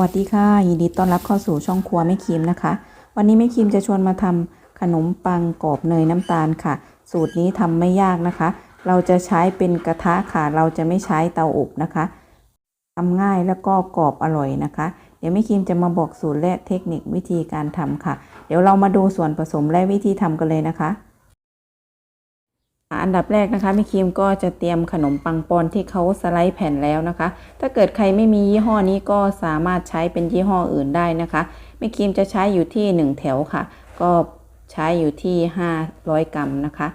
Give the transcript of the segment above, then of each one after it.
วัสดีค่ะ ยินดีต้อนรับเข้าสู่ช่องครัวแม่คิมนะคะ วันนี้แม่คิมจะชวนมาทำขนมปังกรอบเนยน้ำตาลค่ะ สูตรนี้ทำไม่ยากนะคะ เราจะใช้เป็นกระทะค่ะ เราจะไม่ใช้เตาอบนะคะทำง่ายแล้วก็กรอบอร่อยนะคะ เดี๋ยวแม่คิมจะมาบอกสูตรและเทคนิควิธีการทำค่ะ เดี๋ยวเรามาดูส่วนผสมและวิธีทำกันเลยนะคะ อันดับแรกนะคะแม่ครีมก็จะเตรียมขนมปังปอนที่เขาสไลด์แผ่นแล้วนะคะ ถ้าเกิดใครไม่มียี่ห้อนี้ก็สามารถใช้เป็นยี่ห้ออื่นได้นะคะแม่ครีมจะใช้อยู่ที่ 1 แถวค่ะ ก็ใช้อยู่ที่ 500 กรัมนะคะ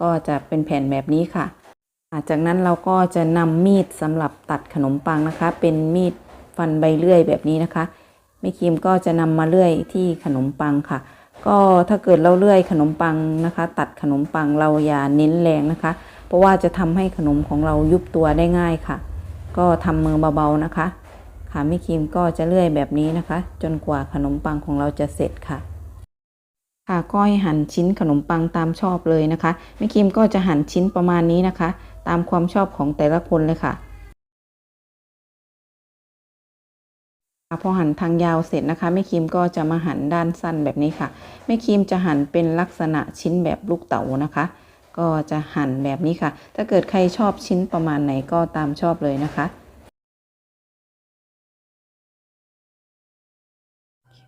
ก็จะเป็นแผ่นแบบนี้ค่ะ จากนั้นเราก็จะนำมีดสำหรับตัดขนมปังนะคะ เป็นมีดฟันใบเลื่อยแบบนี้นะคะแม่ครีมก็จะนำมาเลื่อยที่ขนมปังค่ะ ก็ถ้าเกิดเราเลื่อยขนมปังนะคะ ตัดขนมปังเราอย่าเน้นแรงนะคะ เพราะว่าจะทำให้ขนมของเรายุบตัวได้ง่ายค่ะ ก็ทำมือเบาๆนะคะค่ะแม่ครีมก็จะเลื่อยแบบนี้นะคะ จนกว่าขนมปังของเราจะเสร็จค่ะ ค่ะก็ให้หั่นชิ้นขนมปังตามชอบเลยนะคะแม่ครีมก็จะหั่นชิ้นประมาณนี้นะคะ ตามความชอบของแต่ละคนเลยค่ะ พอหั่นทางยาวเสร็จนะคะแม่ครีมก็จะมาหั่นด้านสั้นแบบนี้ค่ะแม่ครีมจะหั่นเป็นลักษณะชิ้นแบบลูกเต๋านะคะ ก็จะหั่นแบบนี้ค่ะ ถ้าเกิดใครชอบชิ้นประมาณไหนก็ตามชอบเลยนะคะ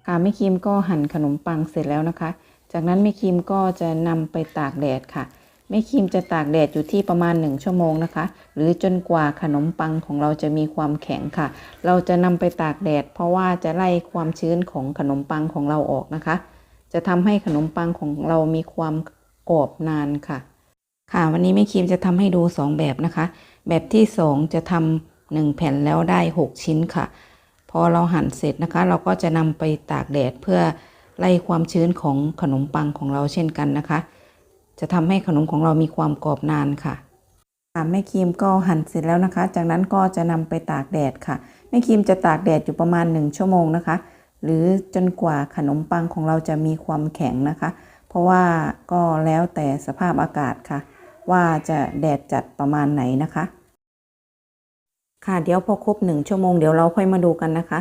ค่ะแม่ครีมก็หั่นขนมปังเสร็จแล้วนะคะ จากนั้นแม่ครีมก็จะนำไปตากแดดค่ะ แม่ครีมจะตากแดดอยู่ที่ประมาณ 1 ชั่วโมงนะคะ หรือจนกว่าขนมปังของเราจะมีความแข็งค่ะ เราจะนำไปตากแดด เพราะว่าจะไล่ความชื้นของขนมปังของเราออกนะคะ จะทำให้ขนมปังของเรามีความกรอบนานค่ะ ค่ะวันนี้แม่ครีมจะทำให้ดู 2 แบบนะคะ แบบที่ 2 จะทำหนึ่งแผ่นแล้วได้ 6 ชิ้นค่ะ พอเราหั่นเสร็จนะคะ เราก็จะนำไปตากแดดเพื่อไล่ความชื้นของขนมปังของเราเช่นกันนะคะ จะทำให้ขนมของเรามีความกรอบนานค่ะค่ะแม่ครีมก็หั่นเสร็จแล้วนะคะ จากนั้นก็จะนำไปตากแดดค่ะแม่ครีมจะตากแดดอยู่ประมาณ 1 ชั่วโมงนะคะ หรือจนกว่าขนมปังของเราจะมีความแข็งนะคะ เพราะว่าก็แล้วแต่สภาพอากาศค่ะ ว่าจะแดดจัดประมาณไหนนะคะ ค่ะเดี๋ยวพอครบหนึ่งชั่วโมงเดี๋ยวเราค่อยมาดูกันนะคะ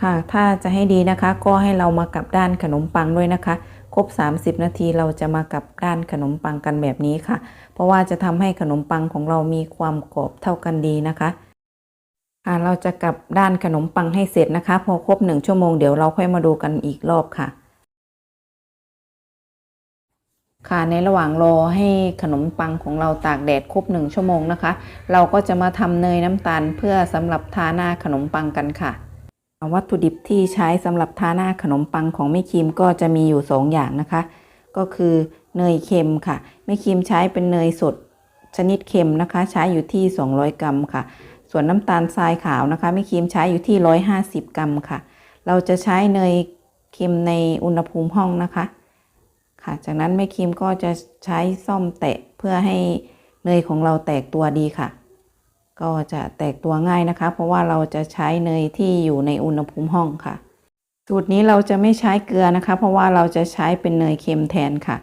ค่ะ ถ้าจะให้ดีนะคะ ก็ให้เรามากลับด้านขนมปังด้วยนะคะ ครบ 30 นาทีเราจะมากลับด้านขนมปังกันแบบนี้ค่ะ เพราะว่าจะทำให้ขนมปังของเรามีความกรอบเท่ากันดีนะคะค่ะเราจะกลับด้านขนมปังให้เสร็จนะคะ พอครบ 1 ชั่วโมงเดี๋ยวเราค่อยมาดูกันอีกรอบค่ะค่ะในระหว่างรอให้ขนมปังของเราตากแดดครบหนึ่งชั่วโมงนะคะ เราก็จะมาทำเนยน้ำตาลเพื่อสำหรับทาหน้าขนมปังกันค่ะ วัตถุดิบที่ใช้สำหรับทาหน้าขนมปังของแม่ครีมก็จะมีอยู่ 2 อย่างนะคะ ก็คือเนยเค็มค่ะแม่ครีมใช้เป็นเนยสดชนิดเค็มนะคะ ใช้อยู่ที่ 200 กรัมค่ะ ส่วนน้ำตาลทรายขาวนะคะแม่ครีมใช้อยู่ที่ 150 กรัมค่ะ เราจะใช้เนยเค็มในอุณหภูมิห้องนะคะ ค่ะจากนั้นแม่ครีมก็จะใช้ซ่อมแตะเพื่อให้เนยของเราแตกตัวดีค่ะ ก็จะแตกตัวง่ายนะคะ เพราะว่าเราจะใช้เนยที่อยู่ในอุณหภูมิห้องค่ะ สูตรนี้เราจะไม่ใช้เกลือนะคะ เพราะว่าเราจะใช้เป็นเนยเค็มแทนค่ะ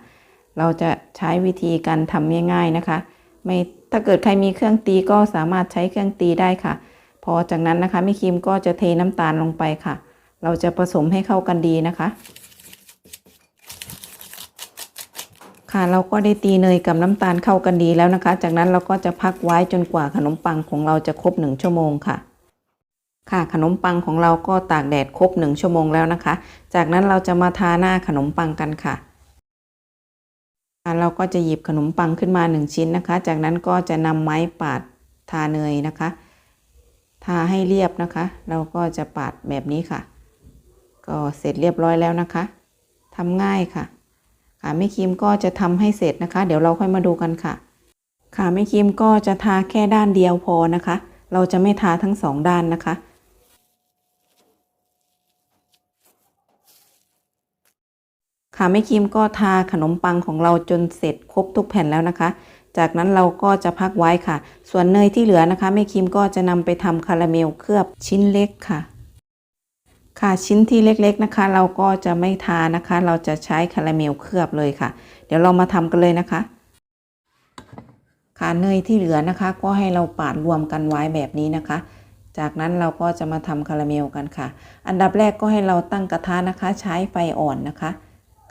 เราจะใช้วิธีการทำง่ายๆนะคะ ไม่ถ้าเกิดใครมีเครื่องตีก็สามารถใช้เครื่องตีได้ค่ะ พอจากนั้นนะคะแม่ครีมก็จะเทน้ำตาลลงไปค่ะ เราจะผสมให้เข้ากันดีนะคะ ค่ะเราก็ได้ตีเนยกับน้ำตาลเข้ากันดีแล้วนะคะ จากนั้นเราก็จะพักไว้จนกว่าขนมปังของเราจะครบหนึ่งชั่วโมงค่ะ ค่ะขนมปังของเราก็ตากแดดครบหนึ่งชั่วโมงแล้วนะคะ จากนั้นเราจะมาทาหน้าขนมปังกันค่ะเราก็จะหยิบขนมปังขึ้นมาหนึ่งชิ้นนะคะ จากนั้นก็จะนำไม้ปาดทาเนยนะคะ ทาให้เรียบนะคะ เราก็จะปาดแบบนี้ค่ะ ก็เสร็จเรียบร้อยแล้วนะคะทำง่ายค่ะ ค่ะแม่ครีมก็จะทำให้เสร็จนะคะ เดี๋ยวเราค่อยมาดูกันค่ะ ค่ะแม่ครีมก็จะทาแค่ด้านเดียวพอนะคะ เราจะไม่ทาทั้งสองด้านนะคะค่ะแม่ครีมก็ทาขนมปังของเราจนเสร็จครบทุกแผ่นแล้วนะคะ จากนั้นเราก็จะพักไว้ค่ะ ส่วนเนยที่เหลือนะคะแม่ครีมก็จะนำไปทำคาราเมลเคลือบชิ้นเล็กค่ะ ค่ะชิ้นที่เล็กๆนะคะ เราก็จะไม่ทานะคะ เราจะใช้คาราเมลเคลือบเลยค่ะ เดี๋ยวเรามาทำกันเลยนะคะ ค่ะเนยที่เหลือนะคะ ก็ให้เราปาดรวมกันไว้แบบนี้นะคะ จากนั้นเราก็จะมาทำคาราเมลกันค่ะ อันดับแรกก็ให้เราตั้งกระทะนะคะ ใช้ไฟอ่อนนะคะ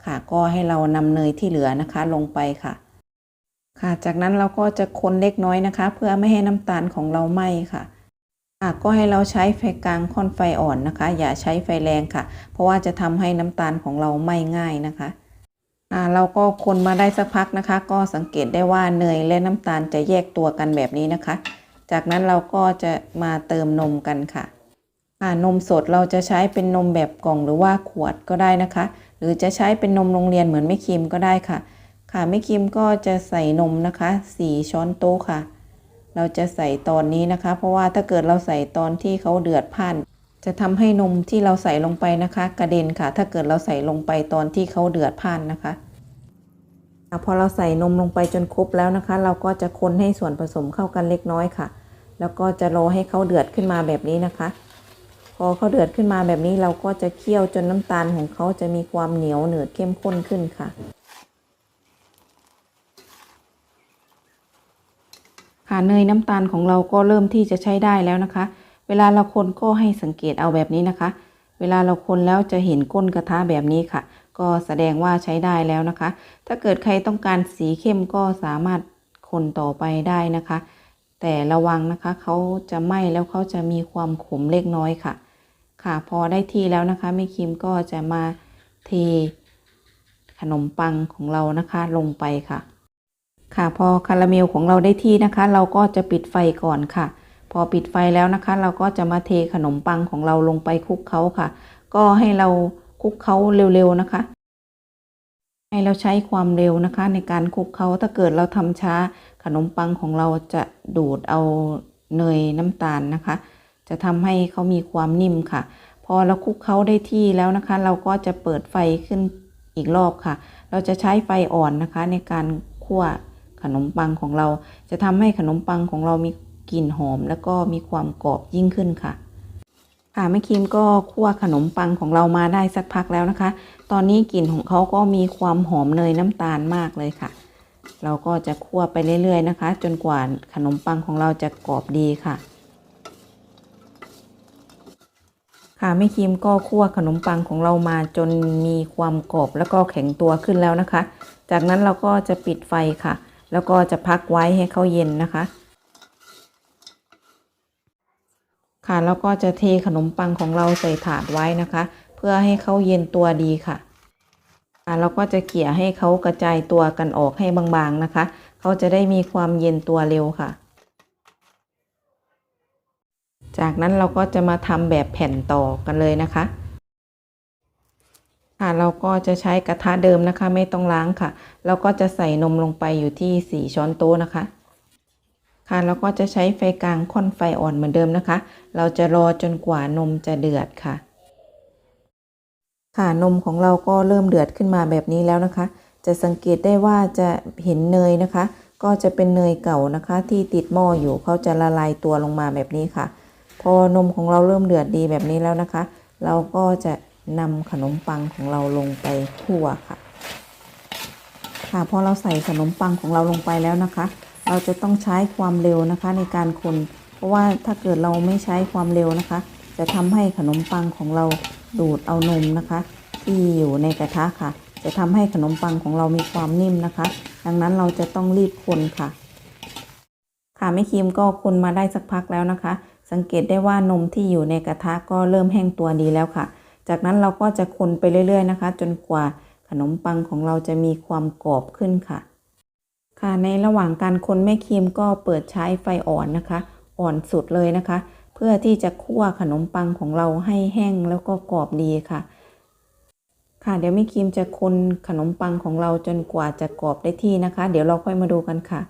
ค่ะก็ให้เรานำเนยที่เหลือนะคะลงไปค่ะ ค่ะ จากนั้นเราก็จะคนเล็กน้อยนะคะ เพื่อไม่ให้น้ำตาลของเราไหม้ค่ะค่ะ ก็ให้เราใช้ไฟกลางค่อนไฟอ่อนนะคะ อย่าใช้ไฟแรงค่ะ เพราะว่าจะทำให้น้ำตาลของเราไหม้ง่ายนะคะเราก็คนมาได้สักพักนะคะ ก็สังเกตได้ว่าเนยและน้ำตาลจะแยกตัวกันแบบนี้นะคะ จากนั้นเราก็จะมาเติมนมกันค่ะนมสดเราจะใช้เป็นนมแบบกล่องหรือว่าขวดก็ได้นะคะ หรือจะใช้เป็นนมโรงเรียนเหมือนแม่ครีมก็ได้ค่ะ ค่ะแม่ครีมก็จะใส่นมนะคะ 4 ช้อนโต๊ะค่ะ เราจะใส่ตอนนี้นะคะ เพราะว่าถ้าเกิดเราใส่ตอนที่เขาเดือดพ่าน จะทำให้นมที่เราใส่ลงไปนะคะ กระเด็นค่ะ ถ้าเกิดเราใส่ลงไปตอนที่เขาเดือดพ่านนะคะอะพอเราใส่นมลงไปจนครบแล้วนะคะ เราก็จะคนให้ส่วนผสมเข้ากันเล็กน้อยค่ะ แล้วก็จะรอให้เขาเดือดขึ้นมาแบบนี้นะคะ พอเขาเดือดขึ้นมาแบบนี้เราก็จะเคี่ยวจนน้ำตาลของเขาจะมีความเหนียวเหนืดเข้มข้นขึ้นค่ะ ค่ะเนยน้ำตาลของเราก็เริ่มที่จะใช้ได้แล้วนะคะ เวลาเราคนก็ให้สังเกตเอาแบบนี้นะคะ เวลาเราคนแล้วจะเห็นก้นกระทะแบบนี้ค่ะ ก็แสดงว่าใช้ได้แล้วนะคะ ถ้าเกิดใครต้องการสีเข้มก็สามารถคนต่อไปได้นะคะ แต่ระวังนะคะเขาจะไหม้แล้วเขาจะมีความขมเล็กน้อยค่ะ ค่ะพอได้ที่แล้วนะคะแม่คิมก็จะมาเทขนมปังของเรานะคะลงไปค่ะ ค่ะ พอคาราเมลของเราได้ที่นะคะ เราก็จะปิดไฟก่อนค่ะ พอปิดไฟแล้วนะคะ เราก็จะมาเทขนมปังของเราลงไปคลุกเคล้าค่ะ ก็ให้เราคลุกเคล้าเร็วๆนะคะ ให้เราใช้ความเร็วนะคะ ในการคลุกเคล้าถ้าเกิดเราทำช้าขนมปังของเราจะดูดเอาเนยน้ำตาลนะคะ จะทำให้เขามีความนิ่มค่ะ พอเราคลุกเคล้าได้ที่แล้วนะคะ เราก็จะเปิดไฟขึ้นอีกรอบค่ะ เราจะใช้ไฟอ่อนนะคะในการคั่ว ขนมปังของเรา จะทำให้ขนมปังของเรามีกลิ่นหอม แล้วก็มีความกรอบยิ่งขึ้นค่ะ ค่ะแม่คิมก็คั่วขนมปังของเรามาได้สักพักแล้วนะคะ ตอนนี้กลิ่นของเขาก็มีความหอมเนยน้ำตาลมากเลยค่ะ เราก็จะคั่วไปเรื่อยๆนะคะ จนกว่าขนมปังของเราจะกรอบดีค่ะค่ะแม่คิมก็คั่วขนมปังของเรามาจนมีความกรอบแล้วก็แข็งตัวขึ้นแล้วนะคะ จากนั้นเราก็จะปิดไฟค่ะ แล้วก็จะพักไว้ให้เขาเย็นนะคะ ค่ะแล้วก็จะเทขนมปังของเราใส่ถาดไว้นะคะ เพื่อให้เขาเย็นตัวดีค่ะค่ะเราก็จะเกี่ยให้เขากระจายตัวกันออกให้บางๆนะคะเขาจะได้มีความเย็นตัวเร็วค่ะ จากนั้นเราก็จะมาทำแบบแผ่นต่อกันเลยนะคะ ค่ะเราก็จะใช้กระทะเดิมนะคะ ไม่ต้องล้างค่ะเราก็จะใส่นมลงไปอยู่ที่ 4 ช้อนโต๊ะนะคะ ค่ะเราก็จะใช้ไฟกลางค่อนไฟอ่อนเหมือนเดิมนะคะ เราจะรอจนกว่านมจะเดือดค่ะ ค่ะนมของเราก็เริ่มเดือดขึ้นมาแบบนี้แล้วนะคะ จะสังเกตได้ว่าจะเห็นเนยนะคะ ก็จะเป็นเนยเก่านะคะ ที่ติดหม้ออยู่เขาจะละลายตัวลงมาแบบนี้ค่ะ พอนมของเราเริ่มเดือดดีแบบนี้แล้วนะคะ เราก็จะ นำขนมปังของเราลงไปคั่วค่ะ ค่ะพอเราใส่ขนมปังของเราลงไปแล้วนะคะ เราจะต้องใช้ความเร็วนะคะในการคน เพราะว่าถ้าเกิดเราไม่ใช้ความเร็วนะคะ จะทำให้ขนมปังของเราดูดเอานมนะคะ ที่อยู่ในกระทะค่ะ จะทำให้ขนมปังของเรามีความนิ่มนะคะ ดังนั้นเราจะต้องรีบคนค่ะ ค่ะแม่ครีมก็คนมาได้สักพักแล้วนะคะ สังเกตได้ว่านมที่อยู่ในกระทะก็เริ่มแห้งตัวดีแล้วค่ะ จากนั้นเราก็จะคนไปเรื่อยๆนะคะ จนกว่าขนมปังของเราจะมีความกรอบขึ้นค่ะ ค่ะในระหว่างการคนแม่ครีมก็เปิดใช้ไฟอ่อนนะคะ อ่อนสุดเลยนะคะ เพื่อที่จะคั่วขนมปังของเราให้แห้งแล้วก็กรอบดีค่ะ ค่ะเดี๋ยวแม่ครีมจะคนขนมปังของเราจนกว่าจะกรอบได้ที่นะคะ เดี๋ยวเราค่อยมาดูกันค่ะ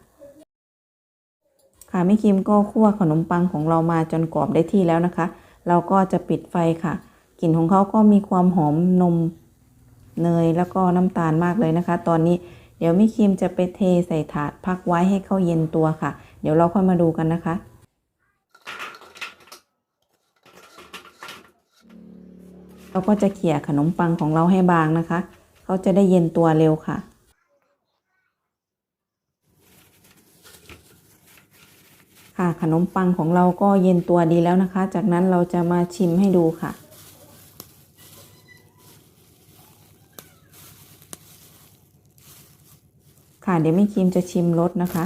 ค่ะแม่ครีมก็คั่วขนมปังของเรามาจนกรอบได้ที่แล้วนะคะ เราก็จะปิดไฟค่ะ กลิ่นของเขาก็มีความหอมนมเนยแล้วก็น้ำตาลมากเลยนะคะ ตอนนี้เดี๋ยวม่ครีมจะไปเทใส่ถาดพักไว้ให้เขาเย็นตัวค่ะ เดี๋ยวเราค่อยมาดูกันนะคะ เราก็จะเขี่ยขนมปังของเราให้บางนะคะ เขาจะได้เย็นตัวเร็วค่ะค่ะขนมปังของเราก็เย็นตัวดีแล้วนะคะ จากนั้นเราจะมาชิมให้ดูค่ะ ค่ะเดี๋ยวแม่ครีมจะชิมรสนะคะ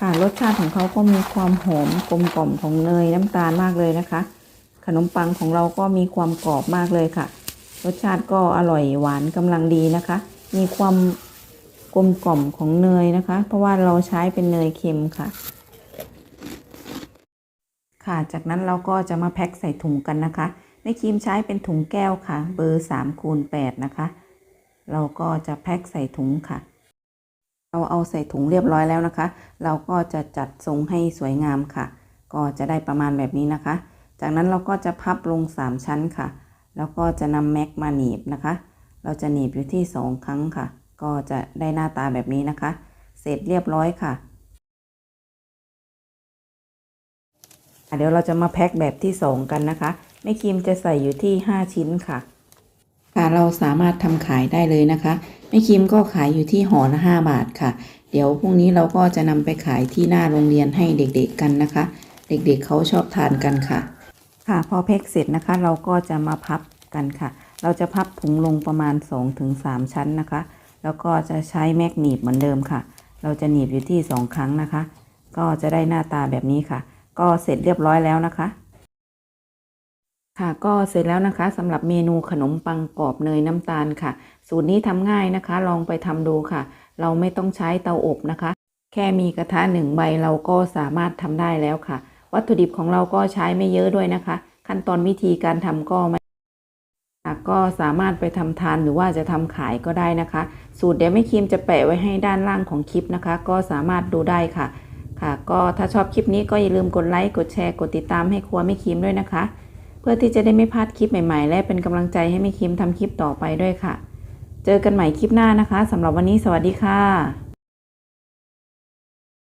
ค่ะรสชาติของเขาก็มีความหอมกลมกล่อมของเนยน้ำตาลมากเลยนะคะ ขนมปังของเราก็มีความกรอบมากเลยค่ะ รสชาติก็อร่อยหวานกำลังดีนะคะ มีความกลมกล่อมของเนยนะคะ เพราะว่าเราใช้เป็นเนยเค็มค่ะ ค่ะจากนั้นเราก็จะมาแพ็คใส่ถุงกันนะคะแม่ครีมใช้เป็นถุงแก้วค่ะ เบอร์3คูณ8นะคะ เราก็จะแพ็คใส่ถุงค่ะ เราเอาใส่ถุงเรียบร้อยแล้วนะคะ เราก็จะจัดทรงให้สวยงามค่ะ ก็จะได้ประมาณแบบนี้นะคะ จากนั้นเราก็จะพับลง 3 ชั้นค่ะ แล้วก็จะนำแม็กมาหนีบนะคะ เราจะหนีบอยู่ที่ 2 ครั้งค่ะ ก็จะได้หน้าตาแบบนี้นะคะ เสร็จเรียบร้อยค่ะเดี๋ยวเราจะมาแพ็คแบบที่ 2 กันนะคะ แม่ครีมจะใส่อยู่ที่ 5 ชิ้นค่ะ ค่ะเราสามารถทำขายได้เลยนะคะแม่ครีมก็ขายอยู่ที่ห่อละ5บาทค่ะ เดี๋ยวพรุ่งนี้เราก็จะนำไปขายที่หน้าโรงเรียนให้เด็กๆกันนะคะ เด็กๆเเขาชอบทานกันค่ะ ค่ะพอแพ็คเสร็จนะคะ เราก็จะมาพับกันค่ะ เราจะพับถุงลงประมาณ 2-3 ชั้นนะคะ แล้วก็จะใช้แมกหนีบเหมือนเดิมค่ะ เราจะหนีบอยู่ที่ 2 ครั้งนะคะ ก็จะได้หน้าตาแบบนี้ค่ะ ก็เสร็จเรียบร้อยแล้วนะคะ ค่ะก็เสร็จแล้วนะคะสำหรับเมนูขนมปังกรอบเนยน้ำตาลค่ะ สูตรนี้ทำง่ายนะคะ ลองไปทำดูค่ะ เราไม่ต้องใช้เตาอบนะคะ แค่มีกระทะหนึ่งใบเราก็สามารถทำได้แล้วค่ะ วัตถุดิบของเราก็ใช้ไม่เยอะด้วยนะคะ ขั้นตอนวิธีการทำก็ไม่ค่ะก็สามารถไปทำทานหรือว่าจะทำขายก็ได้นะคะ สูตรเดี๋ยวแม่ครีมจะแปะไว้ให้ด้านล่างของคลิปนะคะ ก็สามารถดูได้ค่ะ ค่ะ ก็ถ้าชอบคลิปนี้ก็อย่าลืมกดไลค์กดแชร์กดติดตามให้ครัวแม่ครีมด้วยนะคะ พื่อที่จะได้ไม่พลาดคลิปใหม่ๆ และเป็นกำลังใจให้แม่คิมทำคลิปต่อไปด้วยค่ะ เจอกันใหม่คลิปหน้านะคะสำหรับวันนี้สวัสดีค่ะ